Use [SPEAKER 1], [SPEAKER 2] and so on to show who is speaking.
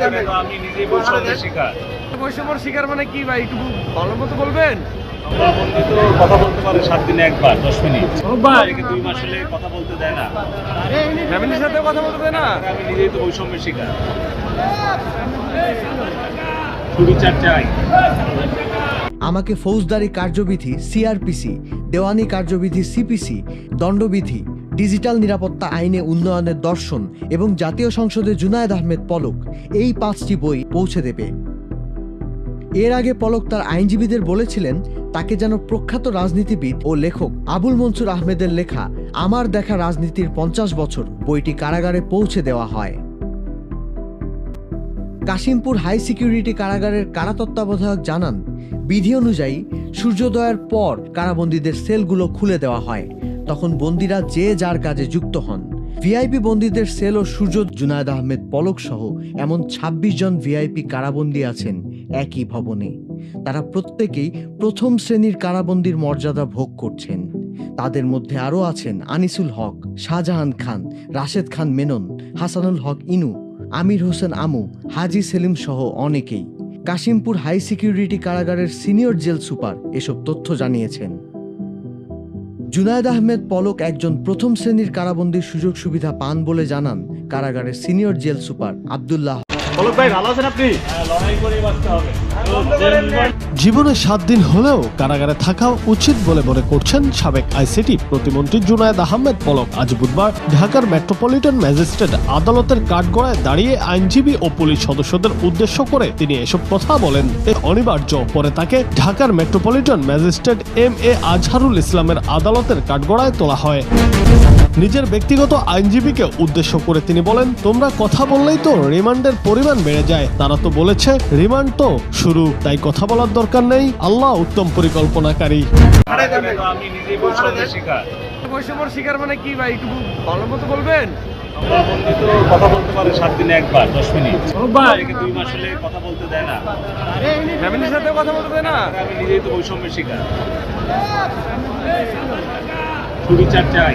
[SPEAKER 1] তো আমি নিজেই বৈষম্যের শিকার।
[SPEAKER 2] বৈষম্যর শিকার মানে কি ভাই? একটু ভালো মতো বলবেন?
[SPEAKER 1] তো কথা বলতে পারে সাত দিনে একবার দশ মিনিট। দুই মাস হলে কথা বলতে দেয় না।
[SPEAKER 2] ফ্যামিলির সাথে কথা বলতে দেয় না?
[SPEAKER 1] আমি নিজেই তো বৈষম্যের শিকার। সুবিচার চাই।
[SPEAKER 3] আমাকে ফৌজদারি কার্যবিধি সিআরপিসি দেওয়ানি কার্যবিধি সিপিসি দণ্ডবিধি ডিজিটাল নিরাপত্তা আইনে উন্নয়নের দর্শন এবং জাতীয় সংসদে জুনায়েদ আহমেদ পলক এই পাঁচটি বই পৌঁছে দেবে। এর আগে পলক তার আইনজীবীদের বলেছিলেন, তাকে যেন প্রখ্যাত রাজনীতিবিদ ও লেখক আবুল মনসুর আহমেদের লেখা আমার দেখা রাজনীতির পঞ্চাশ বছর বইটি কারাগারে পৌঁছে দেওয়া হয়। কাশিমপুর হাই সিকিউরিটি কারাগারের কারা তত্ত্বাবধায়ক জানান, বিধি অনুযায়ী সূর্যোদয়ের পর কারাবন্দীদের সেলগুলো খুলে দেওয়া হয়। তখন বন্দীরা যে যার কাজে যুক্ত হন। ভিআইপি বন্দীদের সেল ও সূর্য জুনায়দ আহমেদ, পলক সহ এমন ২৬ জন ভিআইপি কারাবন্দী আছেন একই ভবনে। তারা প্রত্যেকেই প্রথম শ্রেণির কারাবন্দির মর্যাদা ভোগ করছেন। তাদের মধ্যে আরও আছেন আনিসুল হক, শাহজাহান খান, রাশেদ খান মেনন, হাসানুল হক ইনু, আমির হোসেন আমু, হাজি সেলিম সহ অনেকেই। কাশিমপুর হাই সিকিউরিটি কারাগারের সিনিয়র জেল সুপার এসব তথ্য জানিয়েছেন। জুনায়দ আহমেদ পলক একজন প্রথম শ্রেণির কারাবন্দির সুযোগ সুবিধা পান বলে জানান কারাগারের সিনিয়র জেল সুপার আবদুল্লাহ।
[SPEAKER 1] হ্যাঁ লড়াই করে বাঁচতে হবে।
[SPEAKER 4] জীবনে সাত দিন হলেও কারাগারে থাকা উচিত বলে মনে করছেন সাবেক আইসিটি প্রতিমন্ত্রী জুনায়েদ আহমেদ পলক। আজ বুধবার ঢাকার মেট্রোপলিটন ম্যাজিস্ট্রেট আদালতের কাঠগড়ায় দাঁড়িয়ে আইনজীবী ও পুলিশ সদস্যদের উদ্দেশ্য করে তিনি এসব কথা বলেন। এ অনিবার্য, পরে তাকে ঢাকার metropolitan magistrate M A Azharul ইসলামের আদালতের কাঠগড়ায় তোলা হয়। নিজের ব্যক্তিগত আইনজীবীকে উদ্দেশ্য করে তিনি বলেন তোমরা কথা বললেই তো রিমান্ডের পরিমাণ বেড়ে যায়। তারা তো বলেছে রিমান্ড তো শুরু তাই কথা বলার দরকার নেই। আল্লাহ উত্তম পরিকল্পনাকারী।
[SPEAKER 1] তো আমি নিজেই বৈষম্যের শিকার।
[SPEAKER 2] বৈষম্যর শিকার মানে কি ভাই? একটু ভালো মতো বলবেন?
[SPEAKER 1] কথা বলতে পারে সাত দিনে একবার দশ মিনিট। দুই মাস হলে কথা বলতে দেয় না।
[SPEAKER 2] ফ্যামিলির সাথে কথা বলতে দেয় না?
[SPEAKER 1] আমি নিজেই তো বৈষম্যের শিকার। সুবিচার চাই